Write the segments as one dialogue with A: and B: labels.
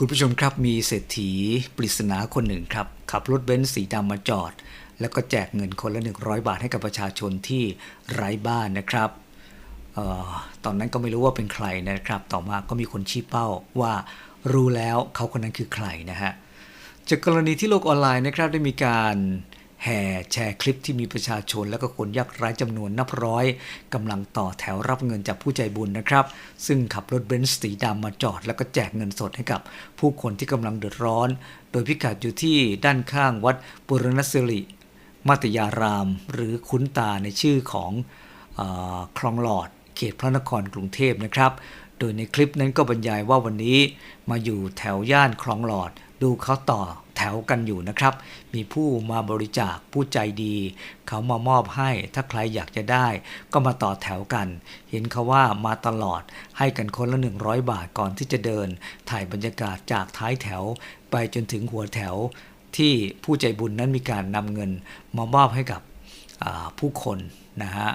A: คุณผู้ชมครับมีเศรษฐีปริศนาคนหนึ่งครับ ขับรถเบนซ์สีดำมาจอด แล้วก็แจกเงินคนละ 100 บาทให้กับประชาชนที่ไร้บ้านนะครับออตอนนั้นก็ไม่รู้ว่าเป็นใครนะครับ ต่อมาก็มีคนชี้เป้าว่ารู้แล้วเขาคนนั้นคือใครนะฮะจากกรณีที่โลกออนไลน์นะครับได้มีการ แห่แชร์คลิปที่มีประชาชน และก็คนยากไร้จำนวนนับร้อยกำลังต่อแถวรับเงินจากผู้ใจบุญนะครับ ซึ่งขับรถเบนซ์สีดำมาจอด แล้วก็แจกเงินสดให้กับ ผู้คนที่กำลังเดือดร้อน โดยพิกัดอยู่ที่ด้านข้างวัดปุรณสิริมาตยาราม หรือคุ้นตาในชื่อของอคลองหลอด เขตพระนครกรุงเทพนะครับ โดยในคลิปนั้นก็บรรยายว่าวันนี้มาอยู่แถวย่านคลองหลอด ดูเขาต่อ แถวกันอยู่นะครับ มีผู้มาบริจาคผู้ใจดี เขามามอบให้ถ้าใครอยากจะได้ ก็มาต่อแถวกัน เห็นเขาว่ามาตลอดให้กันคนละ 100 บาทก่อนที่จะเดิน ถ่ายบรรยากาศจากท้ายแถว ไปจนถึงหัวแถว ที่ผู้ใจบุญนั้นมีการนำเงิน มามอบให้กับผู้คนนะฮะ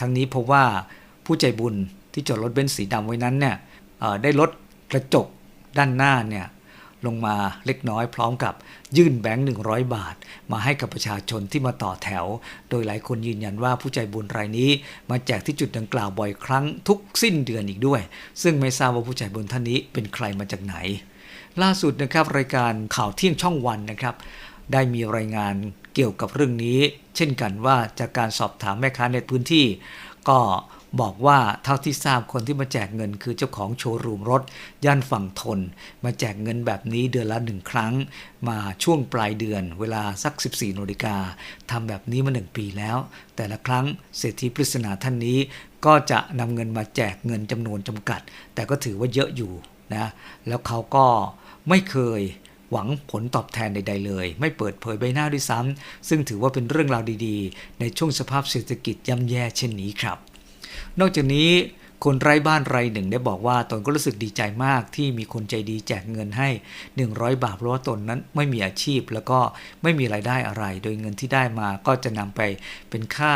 A: ทั้งนี้พบว่าผู้ใจบุญที่จอดรถเบนซ์สีดำไว้นั้นเนี่ยได้ลดกระจกด้านหน้าเนี่ย ลงมาเล็กน้อยพร้อมกับยื่นแบงค์100 บาท มาให้กับประชาชนที่มาต่อแถว โดยหลายคนยืนยันว่าผู้ใจบุญรายนี้ มาแจกที่จุดดังกล่าวบ่อยครั้งทุกสิ้นเดือนอีกด้วย ซึ่งไม่ทราบว่าผู้ใจบุญท่านนี้เป็นใครมาจากไหน ล่าสุดนะครับรายการข่าวเที่ยงช่องวันนะครับได้มีรายงานเกี่ยวกับเรื่องนี้ เช่นกันว่าจากการสอบถามแม่ค้าในพื้นที่ ก็ บอกว่าเท่าที่ทราบคนที่มาแจกเงินคือเจ้าของโชว์รูมรถ ย่านฝั่งทน มาแจกเงินแบบนี้เดือนละหนึ่งครั้ง มาช่วงปลายเดือน เวลาสัก 14นาฬิกาทำแบบนี้มาหนึ่งปีแล้ว แต่ละครั้งเศรษฐีปริศนาท่านนี้ ก็จะนำเงินมาแจกเงินจำนวนจำกัด แต่ก็ถือว่าเยอะอยู่นะแล้วเขาก็ไม่เคยหวังผลตอบแทนใด ๆ เลย ไม่เปิดเผยใบหน้าด้วยซ้ำซึ่งถือว่าเป็นเรื่องราวดีๆ ในช่วงสภาพเศรษฐกิจย่ำแย่เช่นนี้ครับ นอกจากนี้คนไร้บ้านรายหนึ่งได้บอกว่าตนก็รู้สึกดีใจมากที่มีคนใจดีแจกเงินให้ 100 บาทเพราะว่าตนนั้นไม่มีอาชีพแล้วก็ไม่มีรายได้อะไร โดยเงินที่ได้มาก็จะนำไปเป็นค่า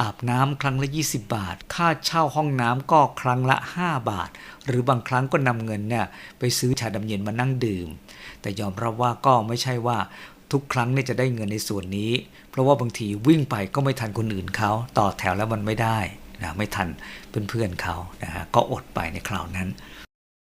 A: อาบน้ำครั้งละ 20 บาท ค่าเช่าห้องน้ำก็ครั้งละ 5 บาท หรือบางครั้งก็นำเงินเนี่ยไปซื้อชาดำเย็นมานั่งดื่ม แต่ยอมรับว่าก็ไม่ใช่ว่าทุกครั้งเนี่ยจะได้เงินในส่วนนี้ เพราะว่าบางทีวิ่งไปก็ไม่ทันคนอื่นเขาต่อแถวแล้วมันไม่ได้ นะไม่ทันเพื่อนๆเขานะฮะก็อดไปในคราวนั้น